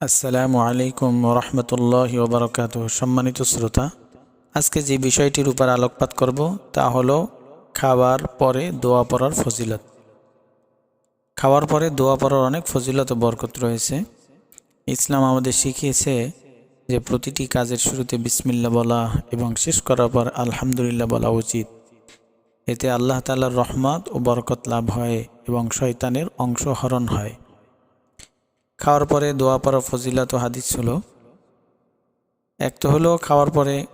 আসসালামু আলাইকুম রহমতুল্লাহ ওবরকাত সম্মানিত শ্রোতা, আজকে যে বিষয়টির উপর আলোকপাত করব তা হলো খাওয়ার পরে দোয়া পড়ার ফজিলত। খাওয়ার পরে দোয়া পড়ার অনেক ফজিলত ও বরকত রয়েছে। ইসলাম আমাদের শিখিয়েছে যে প্রতিটি কাজের শুরুতে বিসমিল্লা বলা এবং শেষ করার পর আলহামদুলিল্লাহ বলা উচিত। এতে আল্লাহ তালার রহমত ও বরকত লাভ হয় এবং শয়তানের অংশহরণ হয়। খাওয়ার পরে দোয়া পড়া ফজিলত হাদিস হলো এক তো হলো খাওয়ার পরে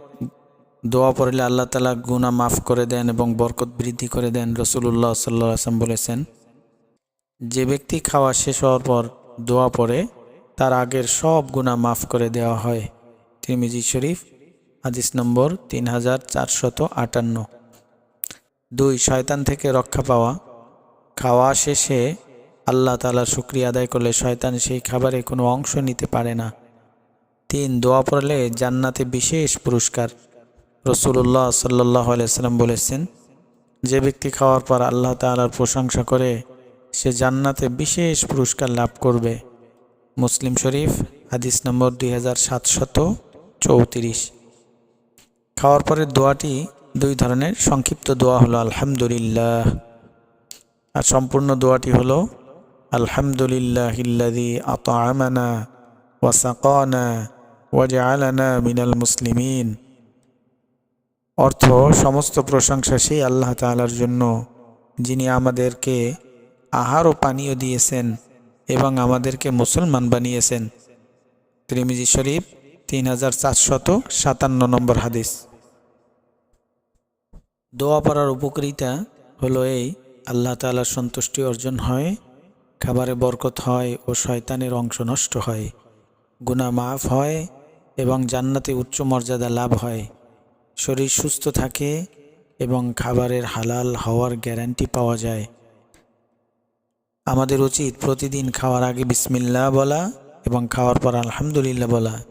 দোয়া পড়লে আল্লাহ তালা গুণা মাফ করে দেন এবং বরকত বৃদ্ধি করে দেন রসুল্লাহ সাল্লাহ আসলাম বলেছেন। যে ব্যক্তি খাওয়া শেষ হওয়ার পর দোয়া পড়ে, তার আগের সব গুণা মাফ করে দেওয়া হয়। তিরমিজি শরীফ, হাদিস নম্বর তিন হাজার চারশত আটান্ন। দুই, শয়তান থেকে রক্ষা পাওয়া। খাওয়া শেষে আল্লাহ তালার শুক্রিয়া আদায় করলে শয়তান সেই খাবারে কোনো অংশ নিতে পারে না। তিন, দোয়া পড়লে জান্নাতে বিশেষ পুরস্কার। রসুল্লাহ সাল্লাহ আলাইসাল্লাম বলেছেন, যে ব্যক্তি খাওয়ার পর আল্লাহ তালার প্রশংসা করে, সে জান্নাতে বিশেষ পুরস্কার লাভ করবে। মুসলিম শরীফ, হাদিস নম্বর দুই হাজার সাতশত খাওয়ার পরে দোয়াটি দুই ধরনের, সংক্ষিপ্ত দোয়া হলো আলহামদুলিল্লাহ। আর সম্পূর্ণ দোয়াটি হলো আলহামদুলিল্লাহ আতআমানা ওয়াসাকানা ওয়াজআলানা মিনাল মুসলিমিন। অর্থ, সমস্ত প্রশংসা সেই আল্লাহ তাআলার জন্য, যিনি আমাদেরকে আহার ও পানীয় দিয়েছেন এবং আমাদেরকে মুসলমান বানিয়েছেন। ত্রিমিজি শরীফ, তিন হাজার চারশত সাতান্ন নম্বর হাদিস। দোয়া পড়ার উপকারিতা হলো এই, আল্লাহ তালার সন্তুষ্টি অর্জন হয় খাবারে বরকত হয় ও শয়তানের অংশ নষ্ট হয়। গুণা মাফ হয় এবং জান্নাতে উচ্চ মর্যাদা লাভ হয়। শরীর সুস্থ থাকে এবং খাবারের হালাল হওয়ার গ্যারান্টি পাওয়া যায়। আমাদের উচিত প্রতিদিন খাওয়ার আগে বিসমিল্লা বলা এবং খাওয়ার পর আলহামদুলিল্লাহ বলা।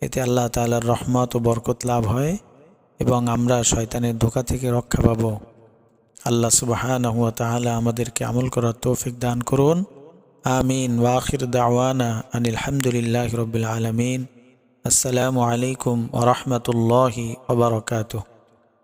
এতে আল্লাহ তালার রহমত ও বরকত লাভ হয় এবং আমরা শয়তানের ধোকা থেকে রক্ষা পাব। আল্লাহ সুবাহান তাহলে আমাদেরকে আমল করার তৌফিক দান করুন আমিন ওয়াখির দাওয়ানা আনিল হামদুলিল্লাহ রবিল আলমিন আসসালামু আলাইকুম ওরহমতুল্লাহি ওবরকাতুহ